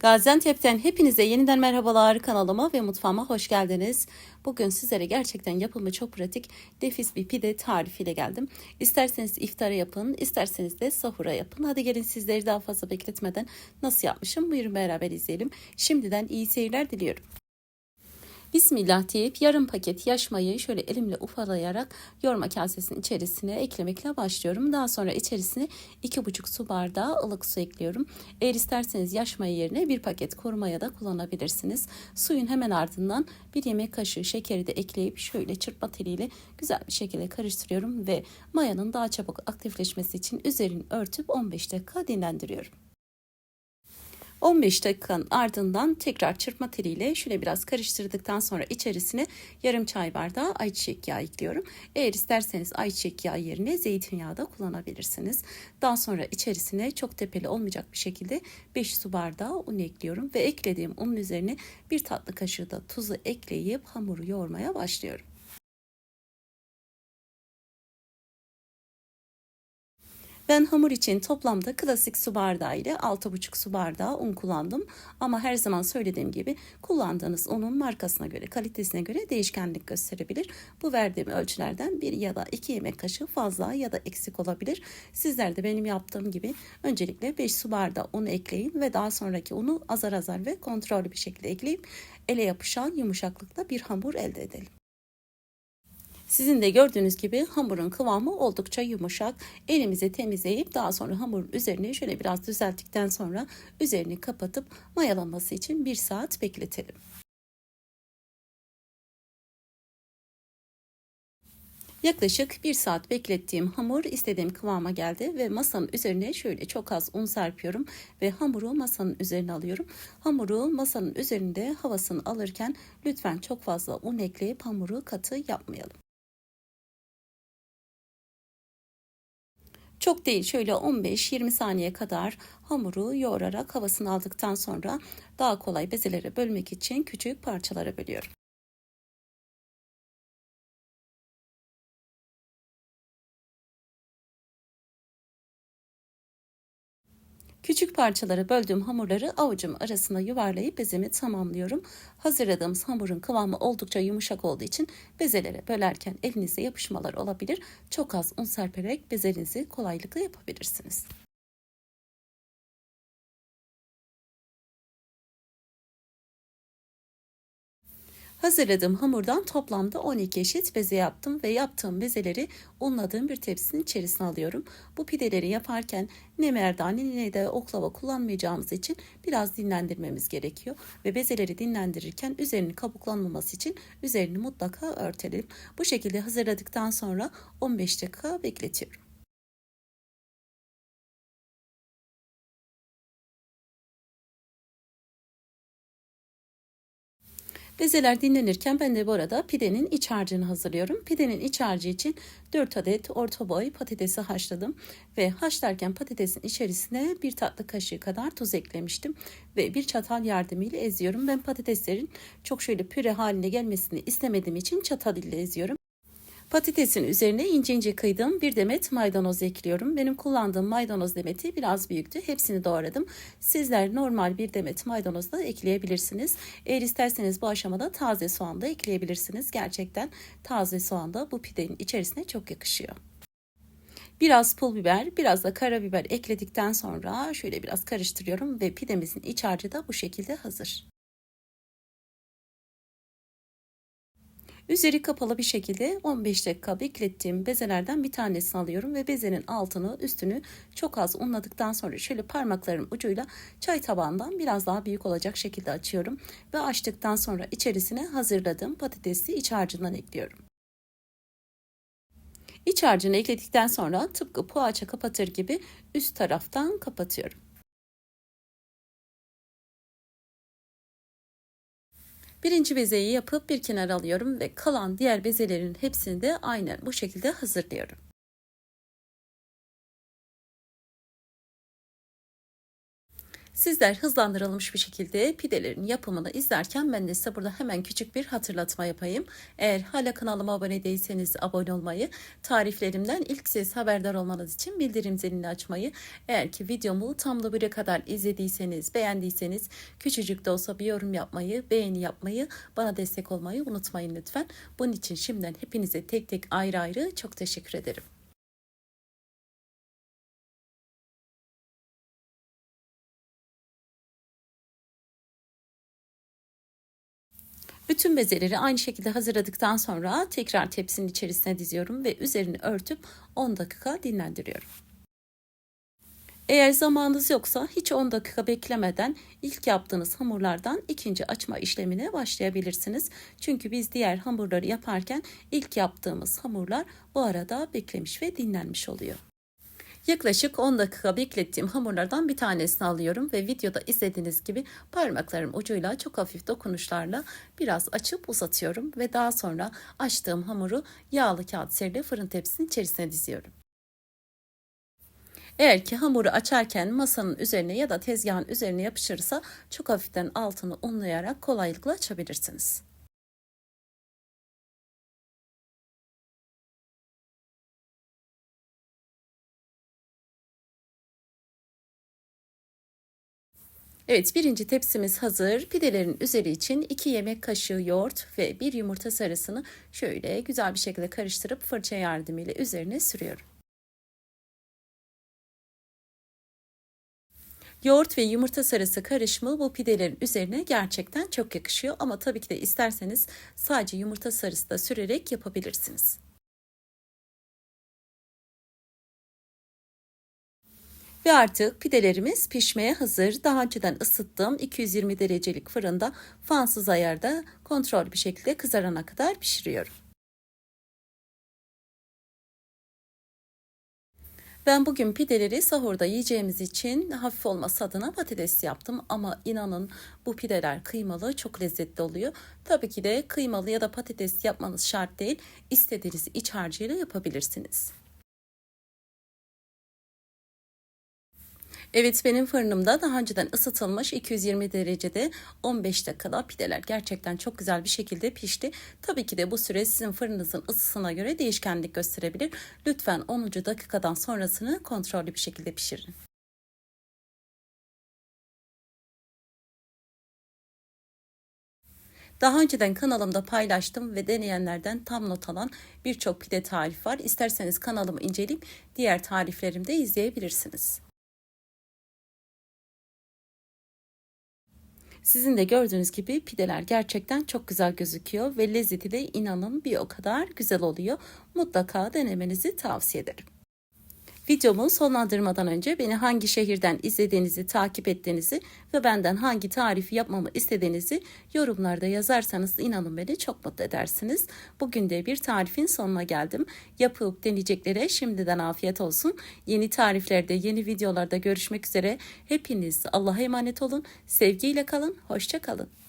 Gaziantep'ten hepinize yeniden merhabalar kanalıma ve mutfağıma hoş geldiniz. Bugün sizlere gerçekten yapımı çok pratik, nefis bir pide tarifiyle geldim. İsterseniz iftara yapın, isterseniz de sahura yapın. Hadi gelin sizleri daha fazla bekletmeden nasıl yapmışım buyurun beraber izleyelim. Şimdiden iyi seyirler diliyorum. Bismillah deyip yarım paket yaş mayayı şöyle elimle ufalayarak yoğurma kasesinin içerisine eklemekle başlıyorum. Daha sonra içerisine 2,5 su bardağı ılık su ekliyorum. Eğer isterseniz yaş maya yerine bir paket kuru maya da kullanabilirsiniz. Suyun hemen ardından bir yemek kaşığı şekeri de ekleyip şöyle çırpma teliyle güzel bir şekilde karıştırıyorum ve mayanın daha çabuk aktifleşmesi için üzerini örtüp 15 dakika dinlendiriyorum. 15 dakikanın ardından tekrar çırpma teliyle şöyle biraz karıştırdıktan sonra içerisine yarım çay bardağı ayçiçek yağı ekliyorum. Eğer isterseniz ayçiçek yağı yerine zeytinyağı da kullanabilirsiniz. Daha sonra içerisine çok tepeli olmayacak bir şekilde 5 su bardağı un ekliyorum ve eklediğim unun üzerine bir tatlı kaşığı da tuzu ekleyip hamuru yoğurmaya başlıyorum. Ben hamur için toplamda klasik su bardağı ile 6,5 su bardağı un kullandım. Ama her zaman söylediğim gibi kullandığınız unun markasına göre, kalitesine göre değişkenlik gösterebilir. Bu verdiğim ölçülerden bir ya da iki yemek kaşığı fazla ya da eksik olabilir. Sizler de benim yaptığım gibi öncelikle 5 su bardağı un ekleyin ve daha sonraki unu azar azar ve kontrollü bir şekilde ekleyip ele yapışan yumuşaklıkta bir hamur elde edelim. Sizin de gördüğünüz gibi hamurun kıvamı oldukça yumuşak. Elimizi temizleyip daha sonra hamurun üzerine şöyle biraz düzelttikten sonra üzerini kapatıp mayalanması için bir saat bekletelim. Yaklaşık bir saat beklettiğim hamur istediğim kıvama geldi ve masanın üzerine şöyle çok az un serpiyorum ve hamuru masanın üzerine alıyorum. Hamuru masanın üzerinde havasını alırken lütfen çok fazla un ekleyip hamuru katı yapmayalım. Çok değil şöyle 15-20 saniye kadar hamuru yoğurarak havasını aldıktan sonra daha kolay bezelere bölmek için küçük parçalara bölüyorum. Küçük parçalara böldüğüm hamurları avucum arasına yuvarlayıp bezemi tamamlıyorum. Hazırladığımız hamurun kıvamı oldukça yumuşak olduğu için bezelere bölerken elinize yapışmalar olabilir. Çok az un serperek bezelinizi kolaylıkla yapabilirsiniz. Hazırladığım hamurdan toplamda 12 eşit beze yaptım ve yaptığım bezeleri unladığım bir tepsinin içerisine alıyorum. Bu pideleri yaparken ne merdane ne de oklava kullanmayacağımız için biraz dinlendirmemiz gerekiyor. Ve bezeleri dinlendirirken üzerini kabuklanmaması için üzerini mutlaka örtelim. Bu şekilde hazırladıktan sonra 15 dakika bekletiyorum. Bezeler dinlenirken ben de bu arada pidenin iç harcını hazırlıyorum. Pidenin iç harcı için 4 adet orta boy patatesi haşladım ve haşlarken patatesin içerisine bir tatlı kaşığı kadar tuz eklemiştim ve bir çatal yardımıyla eziyorum. Ben patateslerin çok şöyle püre haline gelmesini istemediğim için çatal ile eziyorum. Patatesin üzerine ince ince kıydığım bir demet maydanoz ekliyorum. Benim kullandığım maydanoz demeti biraz büyüktü. Hepsini doğradım. Sizler normal bir demet maydanoz da ekleyebilirsiniz. Eğer isterseniz bu aşamada taze soğan da ekleyebilirsiniz. Gerçekten taze soğan da bu pidenin içerisine çok yakışıyor. Biraz pul biber, biraz da karabiber ekledikten sonra şöyle biraz karıştırıyorum ve pidemizin iç harcı da bu şekilde hazır. Üzeri kapalı bir şekilde 15 dakika beklettiğim bezelerden bir tanesini alıyorum ve bezenin altını üstünü çok az unladıktan sonra şöyle parmaklarım ucuyla çay tabağından biraz daha büyük olacak şekilde açıyorum ve açtıktan sonra içerisine hazırladığım patatesi iç harcından ekliyorum. İç harcını ekledikten sonra tıpkı poğaça kapatır gibi üst taraftan kapatıyorum. Birinci bezeyi yapıp bir kenara alıyorum ve kalan diğer bezelerin hepsini de aynen bu şekilde hazırlıyorum. Sizler hızlandırılmış bir şekilde pidelerin yapımını izlerken ben de size burada hemen küçük bir hatırlatma yapayım. Eğer hala kanalıma abone değilseniz abone olmayı, tariflerimden ilk siz haberdar olmanız için bildirim zilini açmayı, eğer ki videomu tam da buraya kadar izlediyseniz, beğendiyseniz küçücük de olsa bir yorum yapmayı, beğeni yapmayı, bana destek olmayı unutmayın lütfen. Bunun için şimdiden hepinize tek tek ayrı ayrı çok teşekkür ederim. Bütün bezeleri aynı şekilde hazırladıktan sonra tekrar tepsinin içerisine diziyorum ve üzerini örtüp 10 dakika dinlendiriyorum. Eğer zamanınız yoksa hiç 10 dakika beklemeden ilk yaptığınız hamurlardan ikinci açma işlemine başlayabilirsiniz. Çünkü biz diğer hamurları yaparken ilk yaptığımız hamurlar bu arada beklemiş ve dinlenmiş oluyor. Yaklaşık 10 dakika beklettiğim hamurlardan bir tanesini alıyorum ve videoda izlediğiniz gibi parmaklarım ucuyla çok hafif dokunuşlarla biraz açıp uzatıyorum ve daha sonra açtığım hamuru yağlı kağıt serili fırın tepsisinin içerisine diziyorum. Eğer ki hamuru açarken masanın üzerine ya da tezgahın üzerine yapışırsa çok hafiften altını unlayarak kolaylıkla açabilirsiniz. Evet birinci tepsimiz hazır. Pidelerin üzeri için 2 yemek kaşığı yoğurt ve 1 yumurta sarısını şöyle güzel bir şekilde karıştırıp fırça yardımıyla üzerine sürüyorum. Yoğurt ve yumurta sarısı karışımı bu pidelerin üzerine gerçekten çok yakışıyor ama tabii ki de isterseniz sadece yumurta sarısı da sürerek yapabilirsiniz. Ve artık pidelerimiz pişmeye hazır. Daha önceden ısıttığım 220 derecelik fırında fansız ayarda kontrol bir şekilde kızarana kadar pişiriyorum. Ben bugün pideleri sahurda yiyeceğimiz için hafif olması adına patates yaptım ama inanın bu pideler kıymalı çok lezzetli oluyor. Tabii ki de kıymalı ya da patates yapmanız şart değil. İstediğiniz iç harcıyla yapabilirsiniz. Evet benim fırınımda daha önceden ısıtılmış 220 derecede 15 dakikada pideler gerçekten çok güzel bir şekilde pişti. Tabii ki de bu süre sizin fırınınızın ısısına göre değişkenlik gösterebilir. Lütfen 10. dakikadan sonrasını kontrollü bir şekilde pişirin. Daha önceden kanalımda paylaştım ve deneyenlerden tam not alan birçok pide tarif var. İsterseniz kanalımı inceleyip diğer tariflerimi de izleyebilirsiniz. Sizin de gördüğünüz gibi pideler gerçekten çok güzel gözüküyor ve lezzeti de inanın bir o kadar güzel oluyor. Mutlaka denemenizi tavsiye ederim. Videomu sonlandırmadan önce beni hangi şehirden izlediğinizi, takip ettiğinizi ve benden hangi tarifi yapmamı istediğinizi yorumlarda yazarsanız inanın beni çok mutlu edersiniz. Bugün de bir tarifin sonuna geldim. Yapıp deneyeceklere şimdiden afiyet olsun. Yeni tariflerde, yeni videolarda görüşmek üzere. Hepiniz Allah'a emanet olun. Sevgiyle kalın, hoşça kalın.